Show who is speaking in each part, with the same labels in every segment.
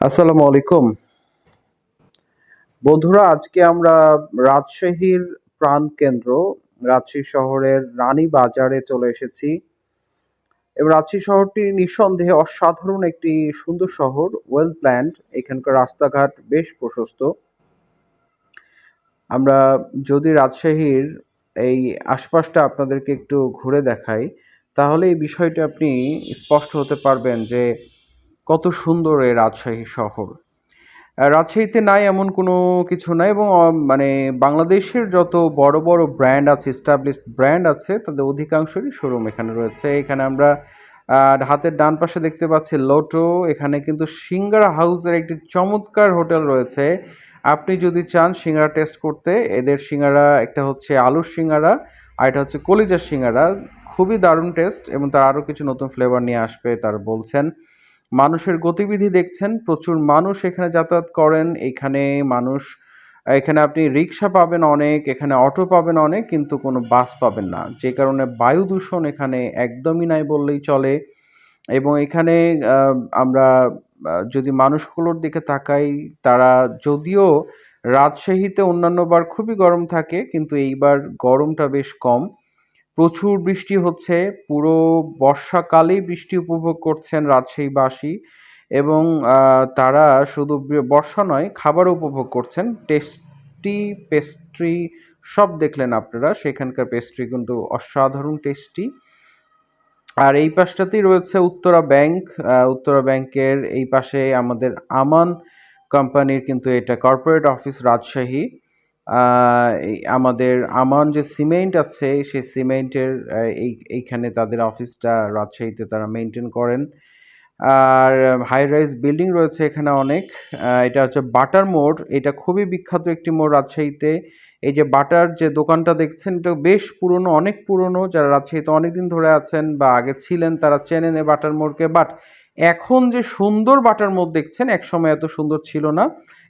Speaker 1: আসসালামু আলাইকুম। বন্ধুরা, আজকে আমরা রাজশাহীর প্রাণকেন্দ্র রাজশাহী শহরের রানী বাজারে চলে এসেছি। এবং রাজশাহী শহরটি নিঃসন্দেহে অসাধারণ একটি সুন্দর শহর ওয়েল প্ল্যান্ড এখানকার রাস্তাঘাট বেশ প্রশস্ত। আমরা যদি রাজশাহীর এই আশপাশটা আপনাদেরকে একটু ঘুরে দেখাই, তাহলে এই বিষয়টা আপনি স্পষ্ট হতে পারবেন যে কত সুন্দর এই রাজশাহী শহর। রাজশাহীতে নাই এমন কোনো কিছু নাই এবং মানে বাংলাদেশের যত বড় বড় ব্র্যান্ড আছে এস্টাবলিশড ব্র্যান্ড আছে, তাদের অধিকাংশরই শোরুম এখানে রয়েছে। এখানে আমরা হাতের ডান পাশে দেখতে পাচ্ছি লোটো এখানে কিন্তু সিঙ্গারা হাউসের একটি চমৎকার হোটেল রয়েছে। আপনি যদি চান সিঙ্গারা টেস্ট করতে, এদের সিঙ্গারা একটা হচ্ছে আলুর সিঙ্গারা আর এটা হচ্ছে কলিজার সিঙ্গারা। খুবই দারুণ টেস্ট এবং তার আরও কিছু নতুন ফ্লেভার নিয়ে আসবে, তার বলছেন। মানুষের গতিবিধি দেখছেন, প্রচুর মানুষ এখানে যাতায়াত করেন, এখানে মানুষ, এখানে আপনি রিক্সা পাবেন অনেক, এখানে অটো পাবেন অনেক, কিন্তু কোনো বাস পাবেন না। যে কারণে বায়ু দূষণ এখানে একদমই নাই বললেই চলে এবং এখানে আমরা যদি মানুষগুলোর দিকে তাকাই, তারা যদিও রাজশাহীতে অন্যান্যবার খুবই গরম থাকে, কিন্তু এইবার গরমটা বেশ কম। প্রচুর বৃষ্টি হচ্ছে, পুরো বর্ষাকালেই বৃষ্টি উপভোগ করছেন রাজশাহীবাসী এবং তারা শুধু বর্ষা নয়, খাবারও উপভোগ করছেন। টেস্টি পেস্ট্রি সব দেখলেন আপনারা, সেখানকার পেস্ট্রি কিন্তু অসাধারণ টেস্টি। আর এই পাশটাতেই রয়েছে উত্তরা ব্যাংক উত্তরা ব্যাংকের এই পাশে আমাদের আমান কোম্পানির কিন্তু এটা, কর্পোরেট অফিস রাজশাহী। আমাদের আমান যে সিমেন্ট আছে, সেই সিমেন্টের এই, এইখানে তাদের অফিসটা রাজশাহীতে তারা মেনটেন করেন। আর হাই রাইজ বিল্ডিং রয়েছে এখানে অনেক। এটা হচ্ছে বাটার মোড়। এটা খুবই বিখ্যাত একটি মোড় রাজশাহীতে। এই যে বাটার যে দোকানটা দেখছেন, এটা বেশ পুরনো, অনেক পুরনো। যারা রাজশাহীতে অনেকদিন ধরে আছেন বা আগে ছিলেন, তারা চেনেন এই বাটার মোড়কে। বাট এখন যে সুন্দর বাটার মোড় দেখছেন, একসময় এত সুন্দর ছিল না।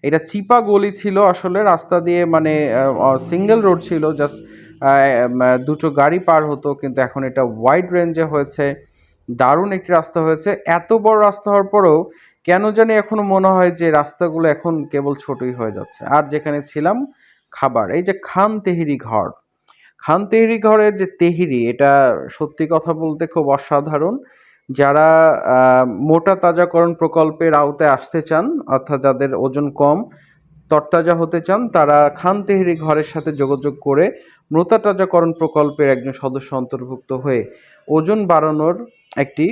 Speaker 1: এটা চিপা গলি ছিল আসলে, রাস্তা দিয়ে মানে সিঙ্গেল রোড ছিল। জাস্ট দুটো গাড়ি পার হতো, কিন্তু এখন এটা ওয়াইড রেঞ্জে হয়েছে। দারুণ একটি রাস্তা হয়েছে। এত বড় রাস্তা হওয়ার পরেও কেন জানি এখনও মনে হয় যে রাস্তাগুলো এখন কেবল ছোটই হয়ে যাচ্ছে। আর যেখানে ছিলাম, খাবার। এই যে খান তেহেরি ঘর। খান তেহেরি ঘরের যে তেহেরি, এটা সত্যি কথা বলতে খুব অসাধারণ। যারা মোটা তাজাকরণ প্রকল্পের আওতায় আসতে চান, অর্থাৎ যাদের ওজন কম, তরতাজা হতে চান, তারা খান তেহেরি ঘরের সাথে যোগাযোগ করে মোটা তাজাকরণ প্রকল্পের একজন সদস্য অন্তর্ভুক্ত হয়ে ওজন বাড়ানোর একটি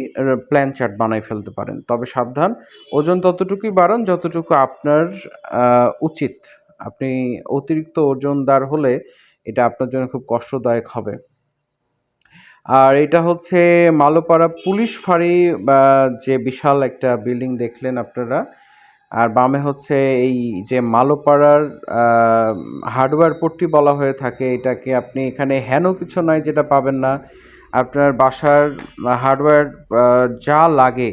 Speaker 1: প্ল্যান চার্ট বানাই ফেলতে পারেন। তবে সাবধান, ওজন ততটুকুই বাড়ান যতটুকু আপনার উচিত। আপনি অতিরিক্ত ওজনদার হলে এটা আপনার জন্য খুব কষ্টদায়ক হবে। আর এটা হচ্ছে মালোপাড়া পুলিশ ফাঁড়ি, বা যে বিশাল একটা বিল্ডিং দেখলেন আপনারা। আর বামে হচ্ছে এই যে মালোপাড়ার হার্ডওয়্যার পট্টি বলা হয়ে থাকে, এটাকে আপনি এখানে হেন কিছু নয় যেটা পাবেন না। আপনার বাসার হার্ডওয়্যার যা লাগে,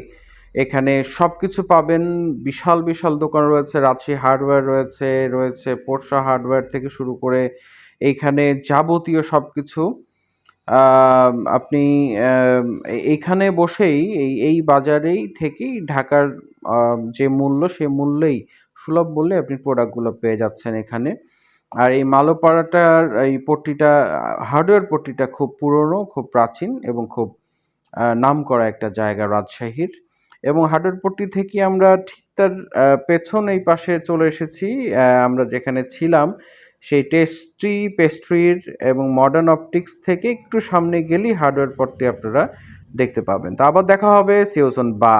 Speaker 1: এখানে সব কিছু পাবেন। বিশাল বিশাল দোকান রয়েছে রাজশাহী হার্ডওয়্যার রয়েছে রয়েছে পোরশা হার্ডওয়্যার থেকে শুরু করে এইখানে যাবতীয় সব কিছু আপনি এইখানে বসেই এই এই বাজারেই থেকেই ঢাকার যে মূল্য, সে মূল্যেই সুলভ মূল্যে আপনি প্রোডাক্টগুলো পেয়ে যাচ্ছেন এখানে। আর এই মালোপাড়াটার এই পট্টিটা হার্ডওয়্যার পট্টিটা খুব পুরনো খুব প্রাচীন এবং খুব আহ, নামকরা একটা জায়গা রাজশাহীর। এবং হার্ডওয়্যার পট্টি থেকে আমরা ঠিক তার পেছন এই পাশে চলে এসেছি আমরা যেখানে ছিলাম সেই টেস্টি পেস্ট্রির এবং মডার্ন অপটিক্স থেকে একটু সামনে গেলেই হার্ডওয়্যার পট্টি আপনারা দেখতে পাবেন। তো আবার দেখা হবে সিওসন বা।